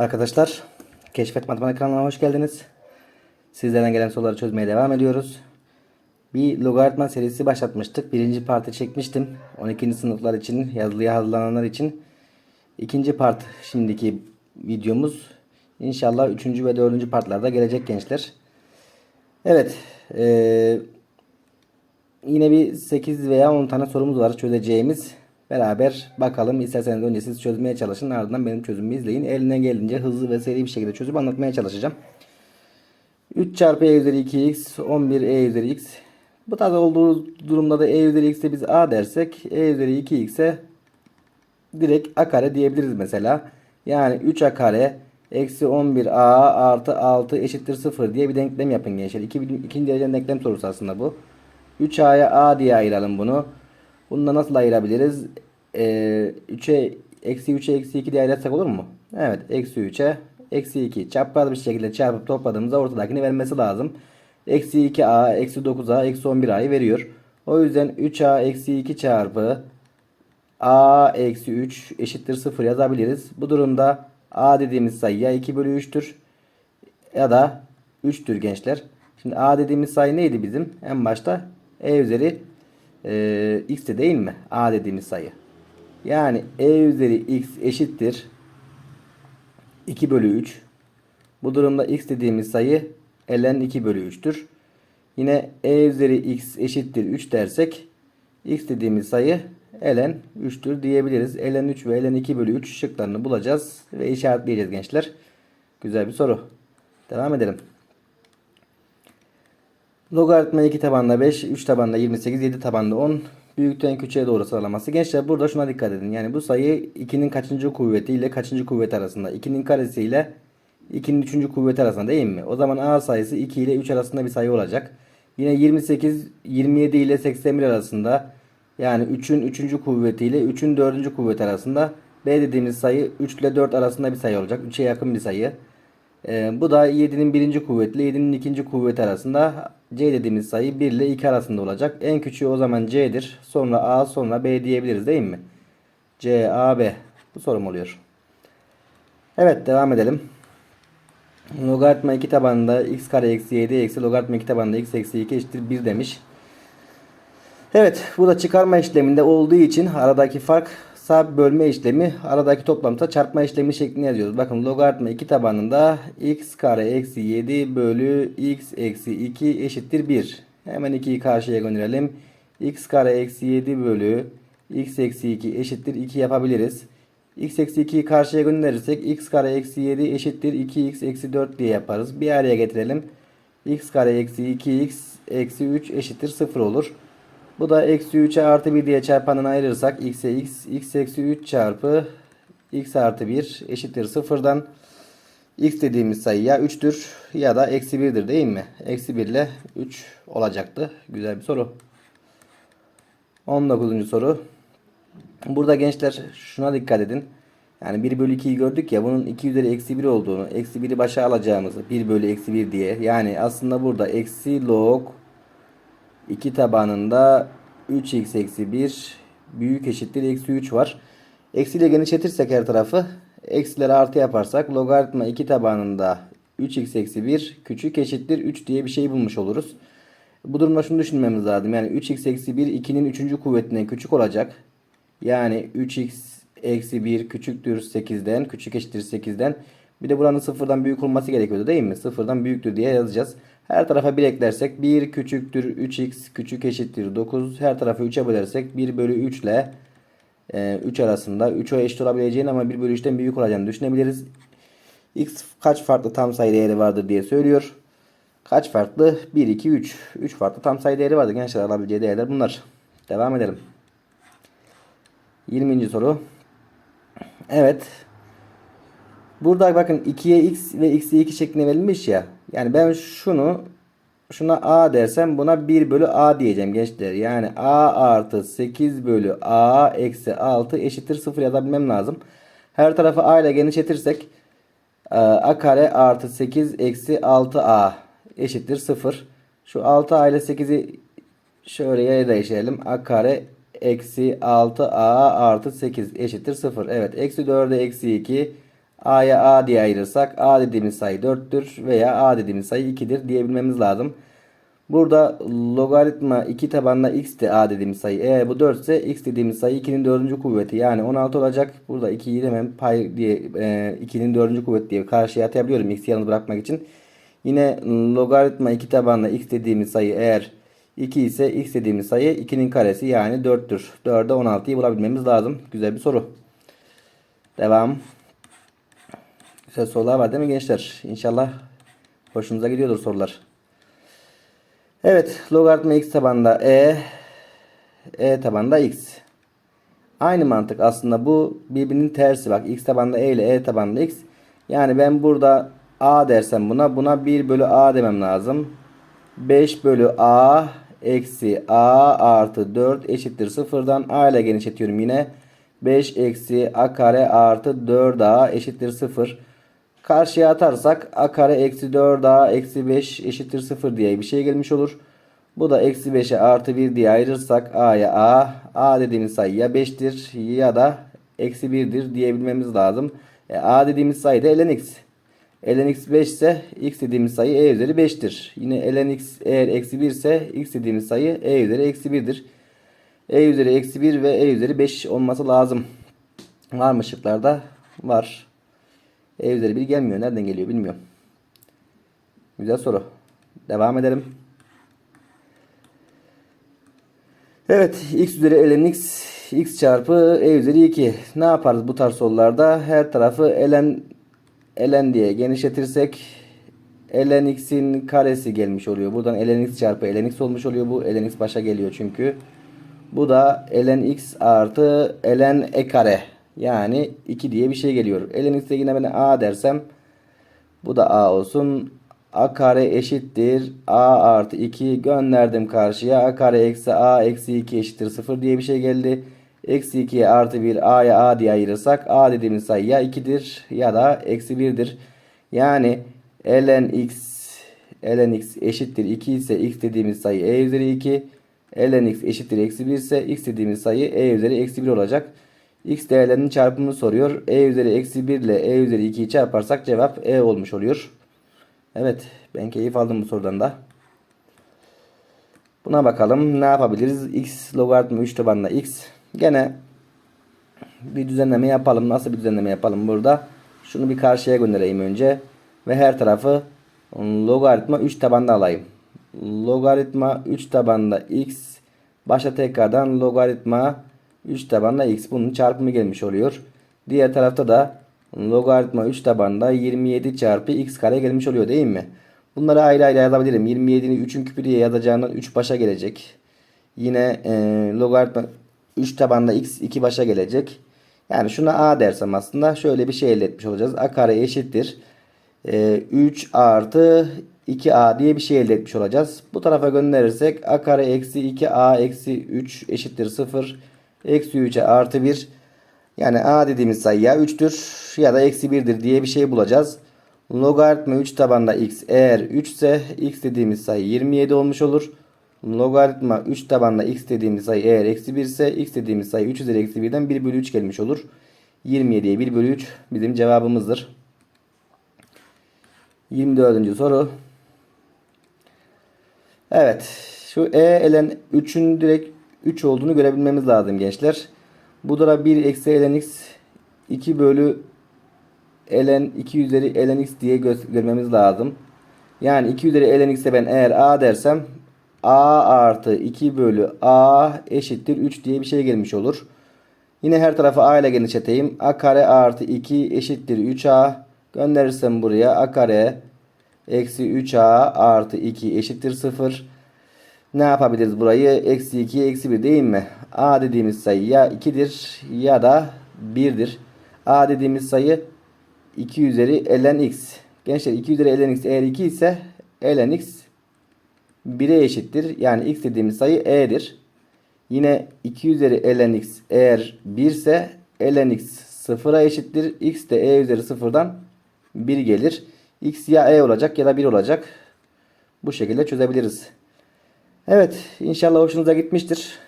Arkadaşlar Keşfet Matematik kanalına hoş geldiniz. Sizlerden gelen soruları çözmeye devam ediyoruz. Bir logaritma serisi başlatmıştık. Birinci partı çekmiştim. 12. sınıflar için yazılıya hazırlananlar için. İkinci part şimdiki videomuz. İnşallah 3. ve 4. partlarda gelecek gençler. Evet. Eee Yine bir 8 veya 10 tane sorumuz var çözeceğimiz. Beraber bakalım. İsterseniz önce siz çözmeye çalışın. Ardından benim çözümümü izleyin. Eline gelince hızlı ve seri bir şekilde çözüp anlatmaya çalışacağım. 3 çarpı e üzeri 2x 11 e üzeri x. Bu tarz olduğu durumda da e üzeri x'e biz a dersek e üzeri 2x'e direkt a kare diyebiliriz mesela. Yani 3 a kare eksi 11 a artı 6 eşittir 0 diye bir denklem yapın gençler. İki, ikinci dereceden denklem sorusu aslında bu. 3a'ya a diye ayıralım bunu. Bunu da nasıl ayırabiliriz? Ee, 3'e eksi 3'e eksi 2 diye ayırırsak olur mu? Evet. Eksi 3'e eksi 2. Çapraz bir şekilde çarpıp topladığımızda ortadakini vermesi lazım. Eksi 2a eksi 9a eksi 11a'yı veriyor. O yüzden 3a eksi 2 çarpı a eksi 3 eşittir 0 yazabiliriz. Bu durumda a dediğimiz sayı ya 2 bölü 3'tür ya da 3'tür gençler. Şimdi a dediğimiz sayı neydi bizim? En başta e üzeri e, x de değil mi? A dediğimiz sayı. Yani e üzeri x eşittir 2 bölü 3. Bu durumda x dediğimiz sayı ln 2 bölü 3'tür. Yine e üzeri x eşittir 3 dersek x dediğimiz sayı ln 3'tür diyebiliriz. ln 3 ve ln 2 bölü 3 şıklarını bulacağız ve işaretleyeceğiz gençler. Güzel bir soru. Devam edelim. Logaritma 2 tabanda 5, 3 tabanda 28, 7 tabanda 10. Büyükten küçüğe doğru sıralaması. Gençler burada şuna dikkat edin. Yani bu sayı 2'nin kaçıncı kuvveti ile kaçıncı kuvvet arasında? 2'nin karesi ile 2'nin 3. kuvveti arasında değil mi? O zaman A sayısı 2 ile 3 arasında bir sayı olacak. Yine 28, 27 ile 81 arasında. Yani 3'ün 3. kuvveti ile 3'ün 4. kuvveti arasında. B dediğimiz sayı 3 ile 4 arasında bir sayı olacak. 3'e yakın bir sayı. Ee, bu da 7'nin 1. kuvveti ile 7'nin 2. kuvveti arasında. C dediğimiz sayı 1 ile 2 arasında olacak. En küçüğü o zaman C'dir. Sonra A sonra B diyebiliriz değil mi? C, A, B. Bu sorum oluyor. Evet devam edelim. Logaritma 2 tabanında x kare eksi 7 eksi logaritma 2 tabanında x eksi 2 eşittir 1 demiş. Evet burada çıkarma işleminde olduğu için aradaki fark sağ bölme işlemi aradaki toplamda çarpma işlemi şeklinde yazıyoruz. Bakın logaritma 2 tabanında x kare eksi 7 bölü x eksi 2 eşittir 1. Hemen 2'yi karşıya gönderelim. x kare eksi 7 bölü x eksi 2 eşittir 2 yapabiliriz. x eksi 2'yi karşıya gönderirsek x kare eksi 7 eşittir 2x eksi 4 diye yaparız. Bir araya getirelim. x kare eksi 2x eksi 3 eşittir 0 olur. Bu da eksi 3'e artı 1 diye çarpanını ayırırsak x'e x, x eksi 3 çarpı x artı 1 eşittir 0'dan x dediğimiz sayı ya 3'tür ya da eksi 1'dir değil mi? Eksi 1 ile 3 olacaktı. Güzel bir soru. 19. soru. Burada gençler şuna dikkat edin. Yani 1 bölü 2'yi gördük ya bunun 2 üzeri eksi 1 olduğunu, eksi 1'i başa alacağımızı 1 bölü eksi 1 diye. Yani aslında burada eksi log 2 tabanında 3x eksi 1 büyük eşittir eksi 3 var. Eksiyle genişletirsek her tarafı eksileri artı yaparsak logaritma 2 tabanında 3x eksi 1 küçük eşittir 3 diye bir şey bulmuş oluruz. Bu durumda şunu düşünmemiz lazım. Yani 3x eksi 1 2'nin 3. kuvvetinden küçük olacak. Yani 3x eksi 1 küçüktür 8'den küçük eşittir 8'den. Bir de buranın sıfırdan büyük olması gerekiyordu değil mi? Sıfırdan büyüktür diye yazacağız. Her tarafa 1 eklersek 1 küçüktür 3x küçük eşittir 9. Her tarafı 3'e bölersek 1 bölü 3 ile 3 arasında 3'e eşit olabileceğini ama 1 bölü 3'ten büyük olacağını düşünebiliriz. x kaç farklı tam sayı değeri vardır diye söylüyor. Kaç farklı? 1, 2, 3. 3 farklı tam sayı değeri vardır. Gençler alabileceği değerler bunlar. Devam edelim. 20. soru. Evet. Burada bakın 2'ye x ve x'e 2 şeklinde verilmiş ya. Yani ben şunu şuna a dersem buna 1 bölü a diyeceğim gençler. Yani a artı 8 bölü a eksi 6 eşittir 0 yazabilmem lazım. Her tarafı a ile genişletirsek a kare artı 8 eksi 6a eşittir 0. Şu 6a ile 8'i şöyle yere değiştirelim. a kare eksi 6a artı 8 eşittir 0. Evet eksi 4'e eksi 2 A'ya A diye ayırırsak A dediğimiz sayı 4'tür veya A dediğimiz sayı 2'dir diyebilmemiz lazım. Burada logaritma 2 tabanla x de a dediğimiz sayı. Eğer bu 4 ise x dediğimiz sayı 2'nin 4. kuvveti yani 16 olacak. Burada 2'yi hemen pay diye e, 2'nin 4. kuvveti diye karşıya atabiliyorum x'i yalnız bırakmak için. Yine logaritma 2 tabanla x dediğimiz sayı eğer 2 ise x dediğimiz sayı 2'nin karesi yani 4'tür. 4'e 16'yı bulabilmemiz lazım. Güzel bir soru. Devam. Güzel sorular var değil mi gençler? İnşallah hoşunuza gidiyordur sorular. Evet, logaritma x tabanında e, e tabanında x. Aynı mantık aslında bu birbirinin tersi bak. x tabanında e ile e tabanında x. Yani ben burada a dersem buna buna 1 bölü a demem lazım. 5 bölü a eksi a artı 4 eşittir sıfırdan a ile genişletiyorum yine. 5 eksi a kare artı 4a eşittir 0. Karşıya atarsak a kare eksi 4a eksi 5 eşittir 0 diye bir şey gelmiş olur. Bu da eksi 5'e artı 1 diye ayırırsak a'ya a. a dediğimiz sayı ya 5'tir ya da eksi 1'dir diyebilmemiz lazım. E, a dediğimiz sayı da ln x. ln x 5 ise x dediğimiz sayı e üzeri 5'tir. Yine ln x eğer eksi 1 ise x dediğimiz sayı e üzeri eksi 1'dir. e üzeri eksi 1 ve e üzeri 5 olması lazım. Var mı şıklarda? Var. E üzeri 1 gelmiyor. Nereden geliyor bilmiyorum. Güzel soru. Devam edelim. Evet. X üzeri ln x x çarpı e üzeri 2. Ne yaparız bu tarz sorularda? Her tarafı ln ln diye genişletirsek ln x'in karesi gelmiş oluyor. Buradan ln x çarpı ln x olmuş oluyor. Bu ln x başa geliyor çünkü. Bu da ln x artı ln e kare. Yani 2 diye bir şey geliyor. ln x'e yine ben a dersem bu da a olsun. a kare eşittir. a artı 2 gönderdim karşıya. a kare eksi a eksi 2 eşittir 0 diye bir şey geldi. Eksi 2'ye artı 1 a'ya a diye ayırırsak a dediğimiz sayı ya 2'dir ya da eksi 1'dir. Yani ln x ln x eşittir 2 ise x dediğimiz sayı e üzeri 2. ln x eşittir eksi 1 ise x dediğimiz sayı e üzeri eksi 1 olacak. X değerlerinin çarpımını soruyor. e üzeri eksi 1 ile e üzeri 2'yi çarparsak cevap e olmuş oluyor. Evet ben keyif aldım bu sorudan da. Buna bakalım ne yapabiliriz. x logaritma 3 tabanında x. Gene bir düzenleme yapalım. Nasıl bir düzenleme yapalım burada? Şunu bir karşıya göndereyim önce. Ve her tarafı logaritma 3 tabanda alayım. Logaritma 3 tabanda x. Başa tekrardan logaritma 3 tabanda x. Bunun çarpımı gelmiş oluyor. Diğer tarafta da logaritma 3 tabanda 27 çarpı x kare gelmiş oluyor değil mi? Bunları ayrı ayrı yazabilirim. 27'ni 3'ün küpü diye yazacağından 3 başa gelecek. Yine e, logaritma 3 tabanda x 2 başa gelecek. Yani şuna a dersem aslında şöyle bir şey elde etmiş olacağız. a kare eşittir. E, 3 artı 2a diye bir şey elde etmiş olacağız. Bu tarafa gönderirsek a kare eksi 2a eksi 3 eşittir 0. Eksi 3'e artı 1. Yani a dediğimiz sayı ya 3'tür ya da eksi 1'dir diye bir şey bulacağız. Logaritma 3 tabanda x eğer 3 ise x dediğimiz sayı 27 olmuş olur. Logaritma 3 tabanda x dediğimiz sayı eğer eksi 1 ise x dediğimiz sayı 3 üzeri eksi 1'den 1 bölü 3 gelmiş olur. 27'ye 1 bölü 3 bizim cevabımızdır. 24. soru. Evet. Şu e elen 3'ün direkt 3 olduğunu görebilmemiz lazım gençler. Bu da 1 eksi ln x 2 bölü ln 2 üzeri ln x diye gö görmemiz lazım. Yani 2 üzeri ln x'e ben eğer a dersem a artı 2 bölü a eşittir 3 diye bir şey gelmiş olur. Yine her tarafı a ile genişleteyim. a kare artı 2 eşittir 3a. Gönderirsem buraya a kare eksi 3a artı 2 eşittir 0. Ne yapabiliriz burayı? Eksi 2 eksi 1 değil mi? a dediğimiz sayı ya 2'dir ya da 1'dir. a dediğimiz sayı 2 üzeri ln x. Gençler 2 üzeri ln x eğer 2 ise ln x 1'e eşittir. Yani x dediğimiz sayı e'dir. Yine 2 üzeri ln x eğer 1 ise ln x 0'a eşittir. x de e üzeri 0'dan 1 gelir. x ya e olacak ya da 1 olacak. Bu şekilde çözebiliriz. Evet inşallah hoşunuza gitmiştir.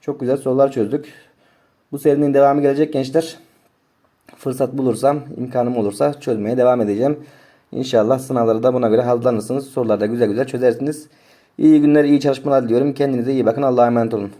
Çok güzel sorular çözdük. Bu serinin devamı gelecek gençler. Fırsat bulursam, imkanım olursa çözmeye devam edeceğim. İnşallah sınavları da buna göre hazırlanırsınız. Soruları da güzel güzel çözersiniz. İyi günler, iyi çalışmalar diliyorum. Kendinize iyi bakın. Allah'a emanet olun.